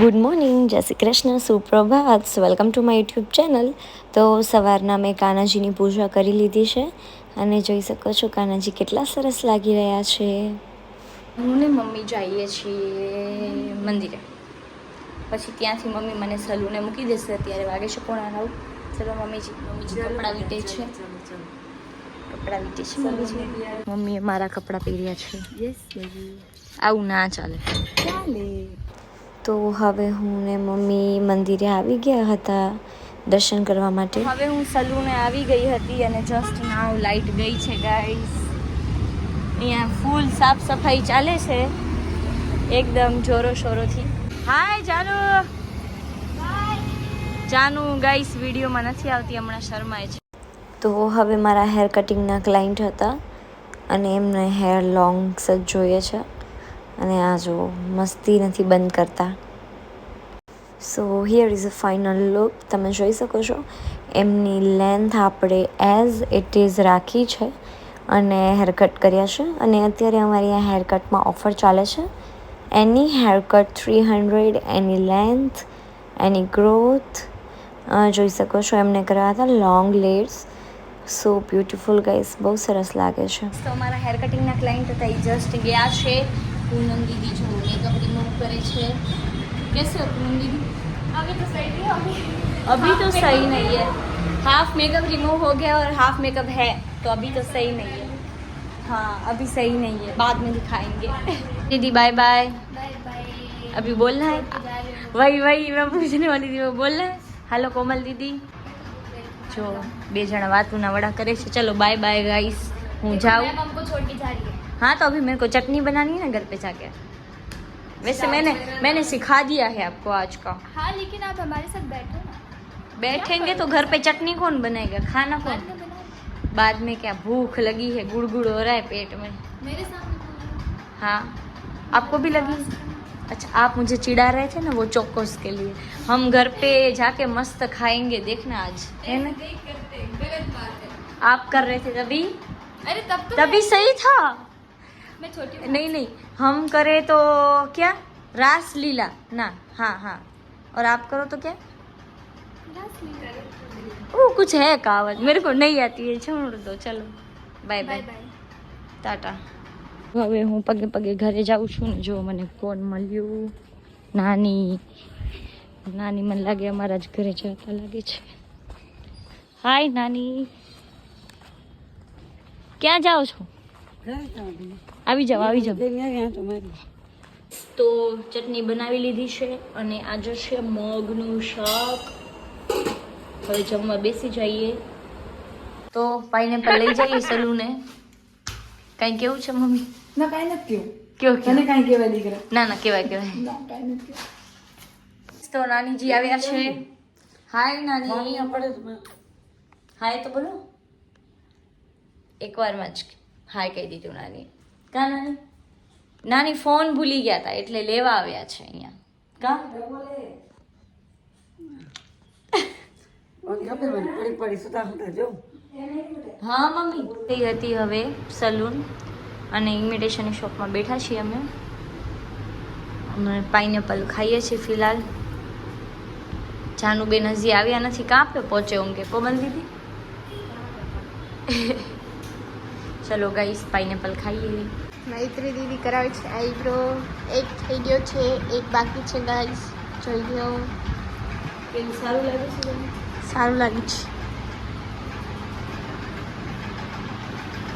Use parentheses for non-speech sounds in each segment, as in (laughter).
Good morning જય Shri Krishna સુપ્રભાત. Welcome to my YouTube channel તો સવારના મેં કાનાજીની પૂજા કરી લીધી છે અને જોઈ શકો છો કાનાજી કેટલા સરસ લાગી રહ્યા છે. હું ને મમ્મી જઈએ છીએ મંદિરે. પછી ત્યાંથી મમ્મી મને સલૂને મૂકી દેશે. અત્યારે વાગે છે કોણ નવ. ચલો મમ્મીજી મમ્મીજી કપડાં વીટે છે. કપડાં વીટે છે મમ્મીજી મમ્મીએ મારા કપડાં પહેર્યા છે. આવું ના ચાલે. ચાલે. તો હવે હું ને મમ્મી મંદિરે આવી ગયા હતા દર્શન કરવા માટે. હવે હું સલૂને આવી ગઈ હતી અને જસ્ટ નાવ લાઈટ ગઈ છે ગાઈસ અહીંયા ફૂલ સાફ સફાઈ ચાલે છે. એકદમ જોરો શોરોથી હાય જાનુ. જાનુ ગાઈસ વિડીયોમાં નથી આવતી હમણાં શર્માય છે. તો હવે મારા હેર કટિંગના ક્લાયન્ટ હતા અને એમને હેર લોંગ જ જોઈએ છે. અને આ જો મસ્તી નથી બંધ કરતા. So here is a final look તમે જોઈ શકો છો, એમની લેન્થ આપણે એઝ ઇટ ઇઝ રાખી છે અને હેર કટ કર્યા છે. અને અત્યારે અમારી આ હેરકટમાં ઓફર ચાલે છે. Any hair cut three hundred any length any growth જોઈ શકો છો, એમને કર્યા હતા long layers so beautiful guys બહુ સરસ લાગે છે. તો અમારા હેર કટિંગના ક્લાયન્ટ હતા, એ જસ્ટ ગયા છે. पूनम दीदी जो मेकअप रिमूव करे कैसे हो पूनम दीदी? अभी तो सही नहीं अभी। अभी तो सही नहीं है। हाफ़ मेकअप रिमूव हो गया और हाफ़ मेकअप है तो अभी तो सही नहीं है। हाँ अभी सही नहीं है। बाद में दिखाएँगे। दीदी बाय बाय अभी बोलना है? वही वही मैं पूछने वाली थी वो बोलना है? हेलो कोमल दीदी। जो બે જણા વાતુના વડા કરે करे चलो बाय બાય ગાઈસ હું જાઉં है तो अभी मेरे को चटनी बनानी है ना घर पे जाके। वैसे मैंने मैंने सिखा दिया है आपको आज का। हाँ लेकिन आप हमारे साथ बैठो ना। बैठेंगे तो घर पे चटनी कौन बनाएगा खाना कौन? बाद में क्या भूख लगी है गुड़ गुड़ हो रहा है पेट में? मेरे सामने हाँ। आपको भी लगी? अच्छा आप मुझे चिढ़ा रहे थे ना वो चौकोस के लिए। हम घर पे जाके मस्त खाएँगे देखना आज है ना? आप कर रहे थे तभी? अरे तब तो तभी सही था। मैं छोटी हूँ। नहीं नहीं हम करे तो क्या रास लीला ना हाँ हाँ और आप करो तो क्या रास लीला। वो कुछ है कहावत मेरे को नहीं आती है छोड़ दो चलो bye bye bye bye tata હવે હું પગે પગે ઘરે જાઉં છું ને જો મને કોણ મળ્યું નાની નાની મને લાગે અમારા જ ઘરે જતા લાગે છે હાય નાની ક્યાં જાઓ છો આવી જાઓ આવી જાઓ. તો ચટણી બનાવી લીધી છે અને આજે છે મગનું શાક. હવે જમવા બેસી જઈએ. તો પાઇનેપલ લઈ જઈએ સલુને. કઈ કેવું છે મમ્મી? ના કાંઈ નથી કેવું. કેવું કેવું? કાંઈ કહેવાય દીકરા? ના ના કેવાય કેવાય ના નથી તો નાનીજી આવ્યા છે. હાય નાની. હાય તો બોલો. એકવારમાં જ હાય કહી દીધું નાની. કા નાની? નાની ફોન ભૂલી ગયા હતા એટલે લેવા આવ્યા છે અહીંયા. કા? હા મમ્મી. થઈ હતી હવે સલૂન અને ઇમિટેશનની શોપમાં બેઠા છીએ અમે. અમે પાઇનેપલ ખાઈએ છીએ ફિલહાલ. જાનુબેન હજી આવ્યા નથી. કાં આપે પહોંચે ઊંઘે? કોમલ દીદી ચલો ગાઈસ પાઇનેપલ ખાઈએ. મૈત્રી દીદી કરાવે છે આઈબ્રો એક થઈ ગયો છે એક બાકી છે ગાઈસ જોઈ ગયો કેવું સારું લાગે છે સારું લાગે છે.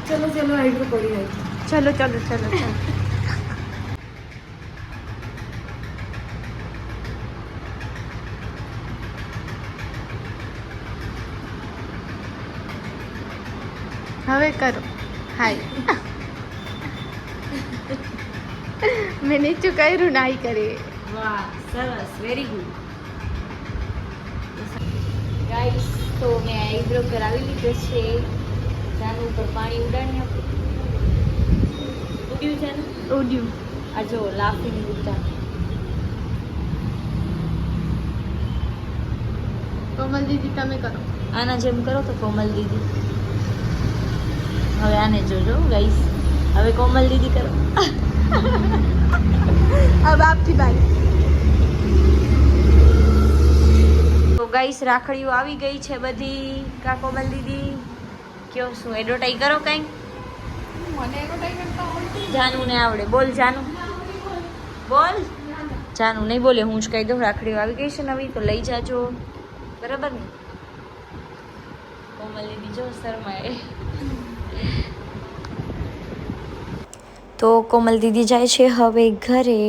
ચલો ચલો આઈબ્રો પડી જાય ચલો ચલો ચલો ચલો. હવે કરો. હાય. મેં નીચું કર્યું નાઈ કરે. વાહ સરસ વેરી ગુડ ગાઈસ તો મેં આઈબ્રો કરાવી લીધો છે. જાનું ઉપર પાણી ઉડાડી આપ્યું ઉડ્યું છે ને ઉડ્યું. આ જો લાફિંગ બુદ્ધા કોમલ દીદી તમે કરો. આના જેમ કરો તો કોમલ દીદી. હવે આને જોજો ગાઈસ હવે કોમલ દીદી કરો. (laughs) આ બાપથી ભાઈ તો ગાઈસ રાખડીઓ આવી ગઈ છે બધી. કા કોમલ દીદી? કયો શું એડવર્ટાઈઝ કરો કંઈ? મને એડવર્ટાઈઝ ને આવડે. બોલ જાનુ. બોલ. જાનું નહીં બોલે હું જ કહી દઉં રાખડીઓ આવી ગઈ છે નવી તો લઈ જાજો. બરાબર ને? કોમલની બીજો શર્મા એ તો કોમલ દીદી જાય છે હવે ઘરે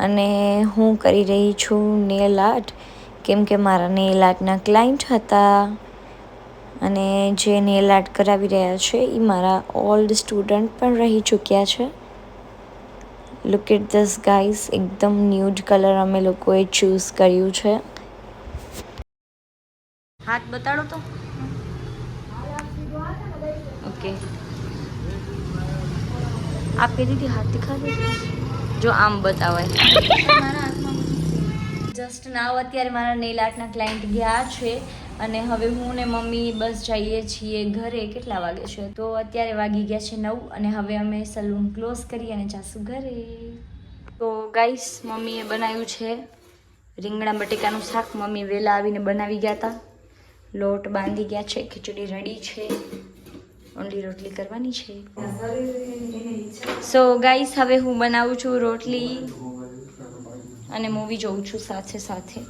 અને હું કરી રહી છું નેલ આર્ટ. કેમ કે મારા નેલ આર્ટના ક્લાયન્ટ હતા અને જે નેલ આર્ટ કરાવી રહ્યા છે એ મારા ઓલ્ડ સ્ટુડન્ટ પણ રહી ચૂક્યા છે. લુક એટ ધસ ગાઈસ એકદમ ન્યૂડ કલર અમે લોકોએ ચૂઝ કર્યું છે. હાથ બતાડો તો. ઓકે આપી દીધી હાથ દિખા દે જો આમ બતાવાય જસ્ટ નાવ અત્યારે મારા નેલ આર્ટના ક્લાયન્ટ ગયા છે અને હવે હું ને મમ્મી બસ જઈએ છીએ ઘરે, કેટલા વાગે છે? તો અત્યારે વાગી ગયા છે નવ અને હવે અમે સલૂન ક્લોઝ કરી અને જાશું ઘરે. તો ગાઈસ મમ્મીએ બનાવ્યું છે રીંગણા બટેકાનું શાક. મમ્મી વહેલા આવીને બનાવી ગયા હતા લોટ બાંધી ગયા છે, ખીચડી રેડી છે. ઓનલી રોટલી કરવાની છે. સો ગાઈસ હવે હું બનાવું છું રોટલી અને મૂવી જોઉં છું સાથે સાથે.